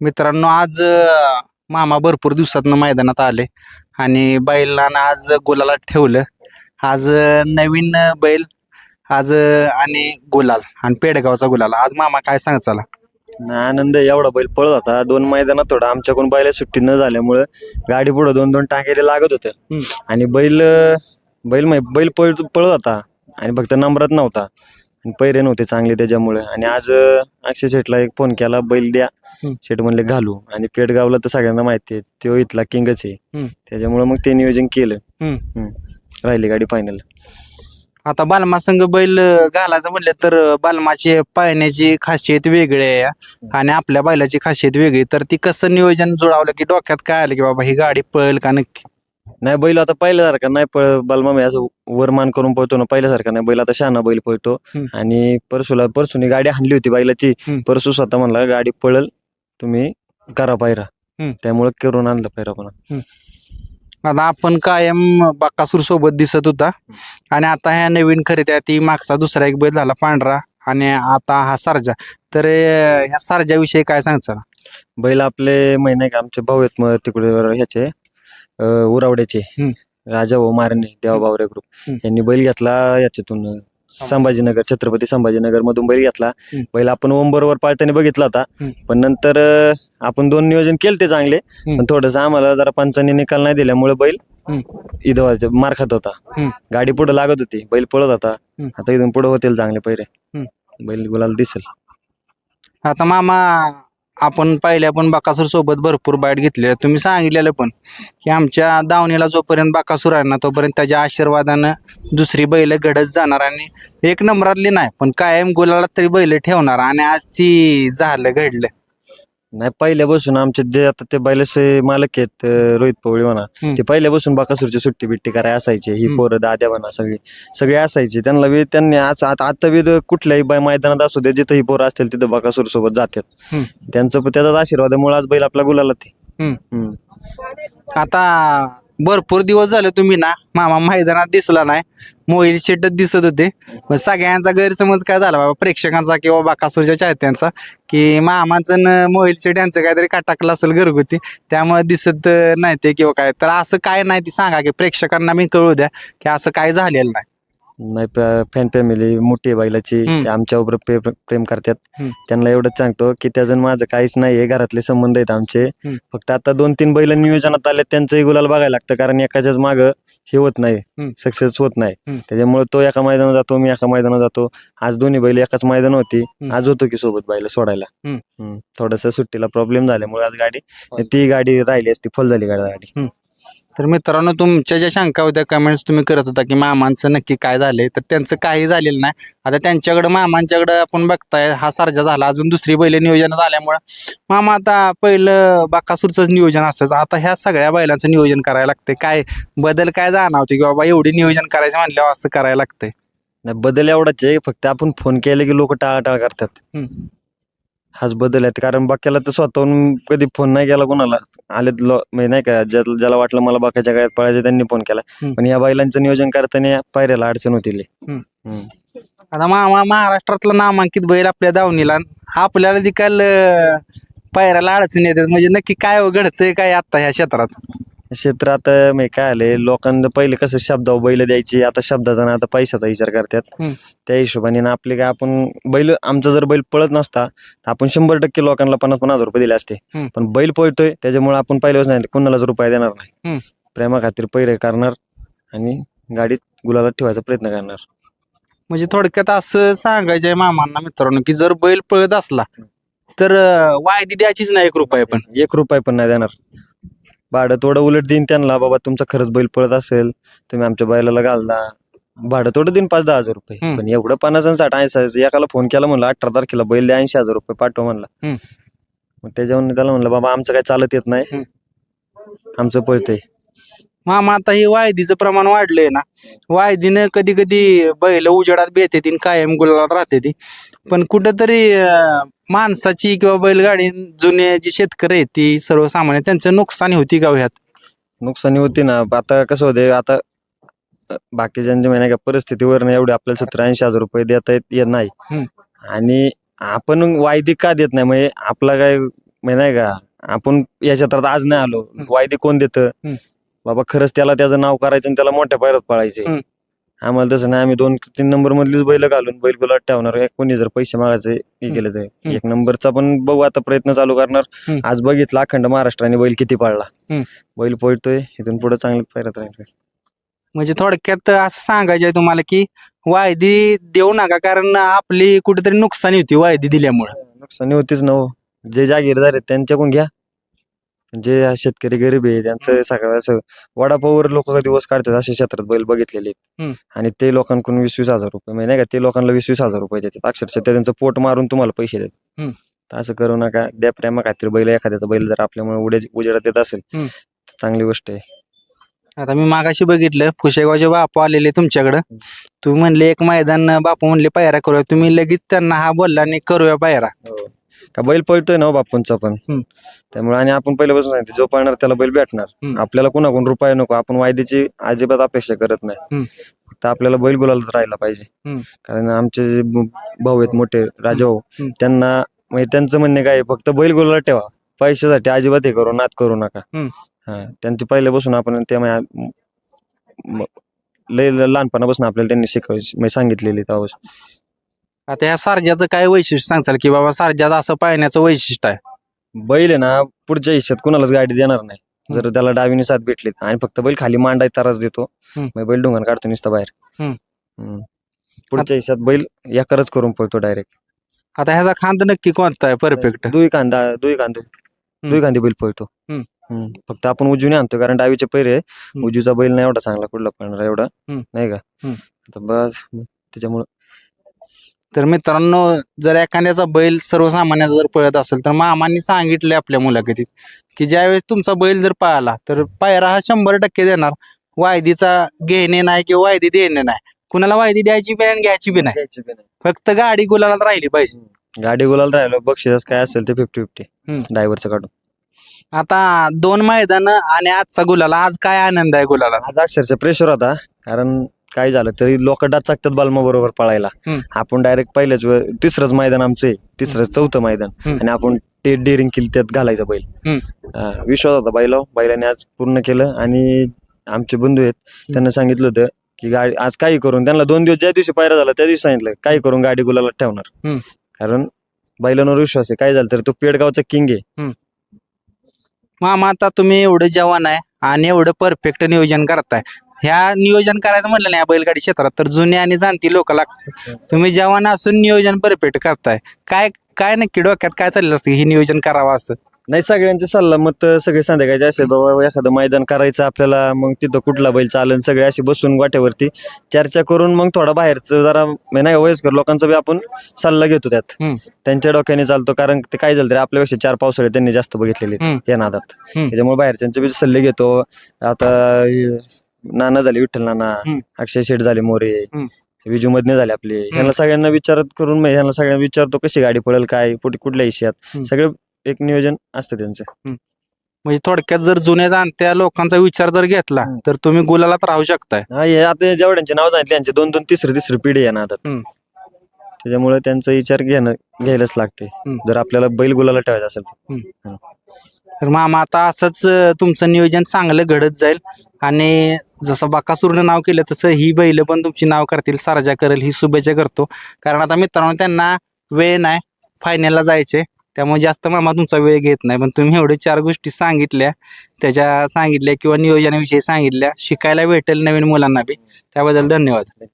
मित्रांनो आज अं, मामा भरपूर दिवसातनं मैदानात आले आणि बैलांना आज गुलाला ठेवलं. आज अं, नवीन अं, बैल आज अं, आणि गुलाल आणि पेडगावचा गुलाल. आज मामा काय सांग चला आनंद आहे, एवढा बैल पळत होता. दोन मैदानात थोडं आमच्याकडून बैला सुट्टी न झाल्यामुळं गाडी पुढे दोन दोन टाकेले लागत होतं. आणि बैल बैल मै- बैल पळ पळत होता आणि फक्त नंबरात नव्हता. पैरे नव्हते चांगले त्याच्यामुळे. आणि आज अं, अक्षय शेटला एक फोन केला बैल द्या. हम्म. शेट म्हणले घालू. आणि पेटगावला तर सगळ्यांना माहिती आहे तो इथला किंगच आहे. त्याच्यामुळे मग ते नियोजन केलं. हम्म. हम्म. राहिली गाडी फायनल आता बालमा संघ बैल अं, घालायचं म्हणलं तर अं, बालमाची पाळण्याची खासियत वेगळी आहे आणि आपल्या बैलाची खासियत वेगळी. तर ती कसं नियोजन जुळवलं की डोक्यात काय आलं की बाबा ही गाडी पळेल का नक्की? नाही बैल आता पहिल्यासारखा नाही पळ बलमा मी असं वरमान करून पळतो ना पहिल्यासारखा नाही. बैल आता शहाणा बैल पळतो. हम्म. आणि परसूला परसूनी गाडी हाणली होती बैलाची. हम्म. परसू स्वतः म्हणला गाडी पळल तुम्ही करा पायरा. हम्म. त्यामुळे करून आणलं पायरा पण. आता आपण कायम बाकासूर सोबत दिसत होता. आणि आता ह्या नवीन खरेदी ती मागचा दुसरा एक बैल झाला पांढरा. आणि आता हा सारजा. तर अं, ह्या सारजाविषयी काय सांगचा बैल आपले महिने का आमचे भाऊ आहेत मग तिकडे ह्याचे. अं, उरावड्याचे हम्म. राजा भाऊ मारणे देवाबावरे ग्रुप हम्म. यांनी बैल घेतला याच्यातून अं, संभाजीनगर छत्रपती संभाजीनगर मधून बैल घेतला हम्म. बैल आपण ओम बरोबर पाळताना बघितला होता हम्म. पण नंतर अं, आपण दोन नियोजन केले ते चांगले हम्म. पण थोडस आम्हाला जरा पंचांनी निकाल नाही दिल्यामुळे बैल हम्म. इथं व्हायचं, मार खात होता हम्म. गाडी पुढे लागत होती बैल पळत होता हम्म. आता इथून पुढे होतील चांगले पैरे हम्म. बैल गुलाल दिसेल आता मामा आपण पहिल्या पण बाकासूर सोबत भरपूर बाईट घेतले तुम्ही सांगितलेलं पण की आमच्या दावणीला जोपर्यंत बाकासूर आहे ना तोपर्यंत त्याच्या आशीर्वादानं दुसरी बैल घडत जाणार आणि एक नंबरातली नाही पण कायम गुलाला तरी बैल ठेवणार आणि आज ती झालं घडलं. नाही पहिल्यापासून आमचे जे आता ते बैलाचे मालक आहेत अं, रोहित पवळी म्हणा हम्म. ते पहिल्यापासून बाकासूरची सुट्टी बिट्टी कराय असायचे ही हम्म. पोरं दाद्या म्हणा सगळी सगळे असायचे त्यांना बी त्यांनी आज आता आता बी कुठल्याही बै- मैदानात असू दे जिथं ही पोरं असतील तिथं बाकासूर सोबत जातात हम्म. त्यांचं त्याचाच आशीर्वादामुळे आज बैल आपला गुलाला ते हम्म. आता भरपूर दिवस झाले तुम्ही ना मामा मैदानात दिसला नाही. मोहिल शेटच दिसत होते. मग सगळ्यांचा गैरसमज काय झाला बाबा? प्रेक्षकांचा किंवा बाकासूरच्या चाहत्यांचा? की मामाचं न मोहिल शेट यांचं काहीतरी काटाकलं असेल घरगुती त्यामुळे दिसत नाही ते किंवा काय. तर असं काय नाही ते सांगा की प्रेक्षकांना मी कळू द्या की असं काय झालेलं नाही. नाही फॅन फॅमिली मोठी बैलाची हम्म. ते आमच्यावर प्रे- प्रेम करतात हम्म. त्यांना एवढंच सांगतो की त्याजून माझं काहीच नाहीये घरातले संबंध आहेत आमचे हम्म. फक्त आता दोन तीन बैल नियोजनात आले त्यांचंही गुलाल बघायला लागतं कारण एकाच्याच माग हे होत नाही. सक्सेस होत नाही हम्म. त्याच्यामुळे तो एका मैदानात जातो मी एका मैदानात जातो आज दोन्ही बैल एकाच मैदान होती हम्म. आज होतो की सोबत बैल सोडायला हम्म. थोडस सुट्टीला प्रॉब्लेम झाल्यामुळे आज गाडी ती गाडी राहिली असती फुल झाली गाडी गाडी तर मित्रांनो तुमच्या ज्या शंका होत्या कमेंट्स तुम्ही करत होता की मामांचं नक्की काय झालंय तर त्यांचं काही झालेलं नाही. आता त्यांच्याकडं मामांच्याकडं आपण बघताय हा सारजा झाला. अजून दुसरी बैल नियोजनात आल्यामुळं मामा आता पहिलं बाकासूरचंच नियोजन असतं. आता ह्या सगळ्या बैलांचं नियोजन करायला लागतंय. काय बदल काय जाणवते की बाबा एवढी नियोजन करायचं म्हणल्यावर असं करायला लागतंय? नाही बदल एवढाच आहे. फक्त आपण फोन केले की लोक टाळाटाळ करतात. हाच बदल आहे कारण बाक्याला तर स्वतःहून कधी फोन नाही केला कोणाला आले म्हणजे नाही का ज्या- ज्याला वाटलं मला बाकाच्या गाड्यात पळायचं त्यांनी फोन केला हम्म. पण या बैलांचं नियोजन करताना पायऱ्याला अडचण होती लई. हम्म. हम्म. आता मामा महाराष्ट्रातला नामांकित बैल आपल्या दावणीला आपल्याला देखील अं, पायऱ्याला अडचण येतात म्हणजे नक्की काय घडतंय काय आता ह्या क्षेत्रात क्षेत्र आता मी काय आले लोकांना पहिले कसं शब्दावर बैल द्यायची आता शब्दाचा ना आता पैशाचा विचार करतात. हम्म. त्या हिशोबाने ना आपले काय आपण बैल आमचा जर बैल पळत नसता तर आपण शंभर टक्के लोकांना पन्नास पन्नास हजार रुपये दिले असते. हम्म. पण बैल पळतोय त्याच्यामुळे आपण पहिल्याच नाही कुणालाच रुपये देणार नाही. प्रेमा खातीर पैरे करणार आणि गाडीत गुलाला ठेवायचा प्रयत्न करणार. म्हणजे थोडक्यात असं सांगायचंय मामांना मित्रांनो की जर बैल पळत असला तर अं, वायदी द्यायचीच नाही एक रुपये पण. एक रुपये पण नाही देणार. भाडं थोडं उलट देईन त्यांना बाबा तुमचा खरंच बैल पळत असेल तुम्ही आमच्या बैलाला घालदा भाडं थोडं देईन पाच दहा हजार रुपये हम्म. पण एवढं पन्नास आणि साठ ऐंशी एकाला फोन केला म्हणलं अठरा तारखेला बैल द्या ऐंशी हजार रुपये पाठव म्हणला हम्म. मग त्याच्यावर त्याला म्हणलं बाबा आमचं काय चालत येत नाही हम्म. आमचं पळतंय मामा आता हे वायदीचं प्रमाण वाढलंय ना. वायदीनं कधी कधी बैल उजेडात बेते ती कायम गुलालात राहते ती पण कुठंतरी माणसाची किंवा बैलगाडी जुने जी शेतकरी आहेत ती सर्वसामान्य त्यांचं नुकसानी होती का हो ह्यात? नुकसानी होती ना. आता कसं होते आता अ, बाकीच्यांच्या महिन्या परिस्थितीवर एवढे आपल्याला सतरा ऐंशी हजार रुपये देता येत येत नाही. आणि आपण वायदी का देत नाही? म्हणजे आपला काय म्हणजे नाही का आपण या क्षेत्रात आज नाही आलो. वायदे कोण देतं. बाबा खरंच त्याला त्याचं नाव करायचं आणि त्याला मोठ्या पायरात पळायचे हम्म. आम्हाला तसं नाही आम्ही दोन तीन नंबर मधलीच बैल घालून बैल गुलाट ठेवणार एक कोणी जर पैसे मागायचे हे. केलं तर हम्म. एक नंबरचा पण बघू आता प्रयत्न चालू करणार हम्म. आज बघितलं अखंड महाराष्ट्राने बैल किती पाळला हम्म. बैल पळतोय इथून पुढे चांगलं पायरात राहील म्हणजे थोडक्यात असं सांगायचं आहे तुम्हाला की वायदी देऊ नका कारण आपली कुठेतरी नुकसानी होती वायदी दिल्यामुळे नुकसानी होतीच ना हो. जे जागीरदार आहेत त्यांच्याकडून घ्या जे शेतकरी गरीब आहे त्यांचं सगळं असं वडापाववर लोक दिवस काढतात अशा क्षेत्रात बैल बघितलेले आहेत. हम्म. आणि ते लोकांकडून वीस वीस हजार रुपये म्हणजे नाही का ते लोकांना वीस वीस हजार रुपये देतात. अक्षरशः ते त्यांचं पोट मारून तुम्हाला पैसे देतात. हम्म. तर असं करू नका द्या प्रेमा खातीर बैल एखाद्याचा बैल जर आपल्यामुळे उड्या उजेडात येत असेल हम्म. तर चांगली गोष्ट आहे. आता मी मागाशी बघितलं फुशेगावचे बापू आलेले तुमच्याकडं. तुम्ही म्हणले एक मैदान बापू म्हणले पायरा करूया. तुम्ही लगेच त्यांना हा बोलला आणि करूया पायरा. का बैल पळतोय ना हो बापूंचा पण हम्म. त्यामुळे आणि आपण पहिल्यापासून सांगितलं जो पळणार त्याला बैल भेटणार हम्म. आपल्याला कोणाकडून रुपये नको आपण वायद्याची अजिबात अपेक्षा करत नाही हम्म. फक्त आपल्याला बैल गुलाला राहायला पाहिजे हम्म. कारण आमचे जे ब- भाऊ आहेत मोठे राजाभाऊ हम्म. त्यांना म्हणजे त्यांचं म्हणणे काय आहे, फक्त बैल गुलाला ठेवा पैशासाठी अजिबात हे करू नाद करू नका हम्म. हा त्यांची पहिल्यापासून आपण ते म्हणजे म- लय लहानपणापासून आपल्याला त्यांनी शिकव म्हणजे सांगितलेली तेव्हा आता ह्या सारज्याचं काय वैशिष्ट्य सांगचाल की बाबा सारज्याचं असं पाहण्याचं वैशिष्ट्य आहे बैल आहे ना पुढच्या हिश्यात कुणालाच गाडी देणार नाही जर त्याला डावीने साथ भेटली आणि फक्त बैल खाली मांडाय ताराच देतो हम्म. मग बैल डोंगर काढतो नुसतं बाहेर हम्म. हम्म. पुढच्या हिश्यात बैल एकारच करून पळतो डायरेक्ट आता ह्याचा खांद नक्की कोणता आहे परफेक्ट दुई कांदा दुई कांदे दुई कांदे बैल पळतो हम्म. हम्म. फक्त आपण उजवीने आणतो कारण डावीचे पैरे आहे. उजवीचा बैल नाही एवढा चांगला कुठला पळणार एवढा हम्म. नाही का हम्म. आता बस त्याच्यामुळे तर मित्रांनो जर एखाद्याचा बैल सर्वसामान्याचा जर पळत असेल तर मामांनी सांगितले आपल्या मुलाखतीत की ज्यावेळेस तुमचा बैल जर पळाला तर पायरा हा शंभर टक्के देणार. वायदीचा घेणे नाही किंवा वायदी देणे नाही. कुणाला वायदी द्यायची बी नाही आणि घ्यायची बी नाही. फक्त गाडी गुलाला राहिली पाहिजे. गाडी गुलाल राहिलो बक्षीस काय असेल ते फिफ्टी फिफ्टी. ड्रायव्हरचं काढून. आता दोन मैदान आणि आजचा गुलाला. आज काय आनंद आहे गुलाला आज अक्षरशः प्रेशर होता कारण काय झालं तरी लोक डाच चाकतात बालमा बरोबर पळायला हम्म. आपण डायरेक्ट पहिल्याच वे- तिसरंच मैदान आमचं तिसरं चौथं मैदान हम्म. आणि आपण ते डेअरिंग केली त्यात घालायचा बैल हम्म. विश्वास होता बैला बैलाने आज पूर्ण केलं आणि आमचे बंधू आहेत त्यांना सांगितलं होतं की गाडी आज काही करून त्यांना दोन दिवस ज्या दिवशी पायरा झाला त्या दिवशी सांगितलं काही करून गाडी गुलाला ठेवणार हम्म. कारण बैलांवर विश्वास आहे काय झालं तर तो पेडगावचा किंग आहे मामा आता तुम्ही एवढं जवान आहे आणि एवढं परफेक्ट नियोजन करताय. ह्या नियोजन करायचं म्हणलं नाही बैलगाडी क्षेत्रात तर जुने आणि जाणती लोक लागतात. तुम्ही जवान असून नियोजन परफेक्ट करताय. काय काय नक्की डोक्यात काय चाललेलं असतं हे नियोजन करावं असं? नाही सगळ्यांचे सल्ला मत सगळे संध्याकाळचे असे बाबा एखादं मैदान करायचं आपल्याला मग तिथं कुठला बैल चालन सगळे असे बसून वाट्यावरती चर्चा करून मग थोडा बाहेरचं जरा म्हणजे नाही का वयस्कर लोकांचा बी आपण सल्ला घेतो त्यात हम्म. त्यांच्या डोक्याने चालतो कारण ते काय झालं तरी आपल्यापेक्षा चार पावसाळे त्यांनी जास्त बघितलेले आहेत हम्म. या नादात हम्म. त्याच्यामुळे बाहेरच्यांचे बी सल्ले घेतो आता हे नाना झाले विठ्ठल नाना हम्म. अक्षय शेठ झाले मोरे हम्म. विजू मधने झाले आपले ह्यांना सगळ्यांना विचारत करून मग ह्यांना सगळ्यांना विचारतो कशी गाडी पडेल काय कुठे कुठल्या हिशयात हम्म. सगळं एक नियोजन असतं त्यांचं. म्हणजे थोडक्यात जर जुन्या जाणत्या लोकांचा विचार जर घेतला हम्म. तर तुम्ही गुलालात राहू शकताय. हा हे आता जेवढ्यांचे नाव सांगितले यांचे दोन दोन तिसरी तिसरी पिढी आहे ना आता. हम्म. त्याच्यामुळे त्यांचा विचार घेणं घ्यायलाच लागते. हम्म. जर आपल्याला बैल गुलाला ठेवायचा असेल तर. तर मामा आता असंच अं, तुमचं नियोजन चांगलं घडत जाईल. आणि जसं बाकासूरनं नाव केलं तसं ही बैल पण तुमची नाव करतील सारजा करेल ही शुभेच्छा करतो. कारण आता मित्रांनो त्यांना वेळ नाही फायनलला जायचे त्यामुळे जास्त मामा तुमचा वेळ घेत नाही. पण तुम्ही एवढे चार गोष्टी सांगितल्या त्याच्या सांगितल्या किंवा नियोजनाविषयी सांगितल्या शिकायला भेटेल नवीन मुलांना बी. त्याबद्दल धन्यवाद.